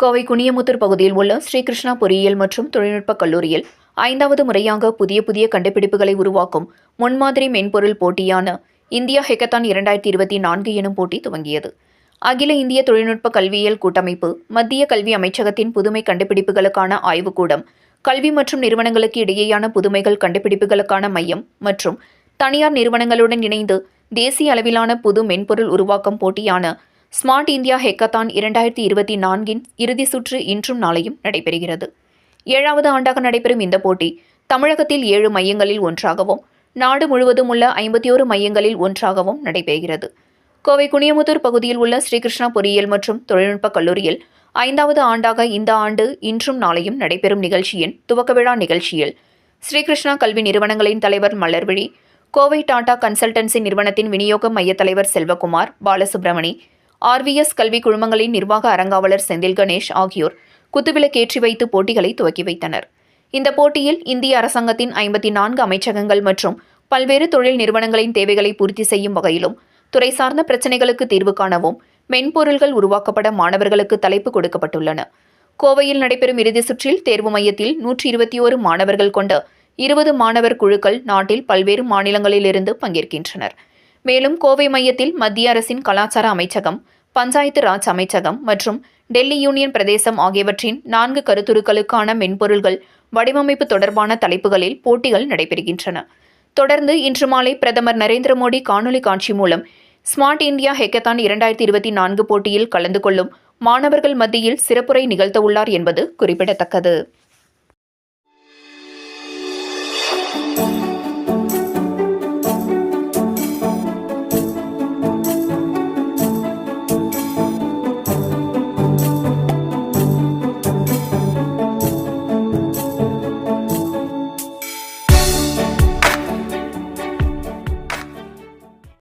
கோவை குனியமுத்தூர் பகுதியில் உள்ள ஸ்ரீகிருஷ்ணா பொறியியல் மற்றும் தொழில்நுட்ப கல்லூரியில் ஐந்தாவது முறையாக புதிய புதிய கண்டுபிடிப்புகளை உருவாக்கும் முன்மாதிரி மென்பொருள் போட்டியான இந்தியா ஹெக்கத்தான் இரண்டாயிரத்தி இருபத்தி நான்கு எனும் போட்டி துவங்கியது. அகில இந்திய தொழில்நுட்ப கல்வியியல் கூட்டமைப்பு மத்திய கல்வி அமைச்சகத்தின் புதுமை கண்டுபிடிப்புகளுக்கான ஆய்வுக்கூடம் கல்வி மற்றும் நிறுவனங்களுக்கு இடையேயான புதுமைகள் கண்டுபிடிப்புகளுக்கான மையம் மற்றும் தனியார் நிறுவனங்களுடன் இணைந்து தேசிய அளவிலான புது மென்பொருள் உருவாக்கம் போட்டியான ஸ்மார்ட் இந்தியா ஹெக்கத்தான் இரண்டாயிரத்தி இருபத்தி நான்கின் இறுதி சுற்று இன்றும் நாளையும் நடைபெறுகிறது. ஏழாவது ஆண்டாக நடைபெறும் இந்த போட்டி தமிழகத்தில் ஏழு மையங்களில் ஒன்றாகவும் நாடு முழுவதும் உள்ள ஐம்பத்தி ஓரு மையங்களில் ஒன்றாகவும் நடைபெறுகிறது. கோவை குனியமுத்தூர் பகுதியில் உள்ள ஸ்ரீகிருஷ்ணா பொறியியல் மற்றும் தொழில்நுட்ப கல்லூரியில் ஐந்தாவது ஆண்டாக இந்த ஆண்டு இன்றும் நாளையும் நடைபெறும் நிகழ்ச்சியின் துவக்க விழா நிகழ்ச்சியில் ஸ்ரீகிருஷ்ணா கல்வி நிறுவனங்களின் தலைவர் மலர்விழி கோவை டாடா கன்சல்டன்சி நிறுவனத்தின் விநியோக மைய தலைவர் செல்வகுமார் பாலசுப்ரமணி ஆர்விஎஸ் கல்வி குழுமங்களின் நிர்வாக அரங்காவலர் செந்தில் கணேஷ் ஆகியோர் குத்துவிளக்கேற்றி வைத்து போட்டிகளை துவக்கி வைத்தனர். இந்த போட்டியில் இந்திய அரசாங்கத்தின் ஐம்பத்தி நான்கு அமைச்சகங்கள் மற்றும் பல்வேறு தொழில் நிறுவனங்களின் தேவைகளை பூர்த்தி செய்யும் வகையிலும் துறை சார்ந்த பிரச்சினைகளுக்கு தீர்வு காணவும் மென்பொருள்கள் உருவாக்கப்பட மாணவர்களுக்கு தலைப்பு கொடுக்கப்பட்டுள்ளன. கோவையில் நடைபெறும் இறுதி சுற்றில் தேர்வு மையத்தில் நூற்றி இருபத்தி ஓரு மாணவர்கள் கொண்ட இருபது மாணவர் குழுக்கள் நாட்டில் பல்வேறு மாநிலங்களிலிருந்து பங்கேற்கின்றனர். மேலும் கோவை மையத்தில் மத்திய அரசின் கலாச்சார அமைச்சகம் பஞ்சாயத்து ராஜ் அமைச்சகம் மற்றும் டெல்லி யூனியன் பிரதேசம் ஆகியவற்றின் நான்கு கருத்துருக்களுக்கான மென்பொருள்கள் வடிவமைப்பு தொடர்பான தலைப்புகளில் போட்டிகள் நடைபெறுகின்றன. தொடர்ந்து இன்று மாலை பிரதமர் நரேந்திர மோடி காணொலி காட்சி மூலம் ஸ்மார்ட் இந்தியா ஹெக்கத்தான் இரண்டாயிரத்தி இருபத்தி நான்கு போட்டியில் கலந்து கொள்ளும் மாணவர்கள் மத்தியில் சிறப்புரை நிகழ்த்தவுள்ளார் என்பது குறிப்பிடத்தக்கது.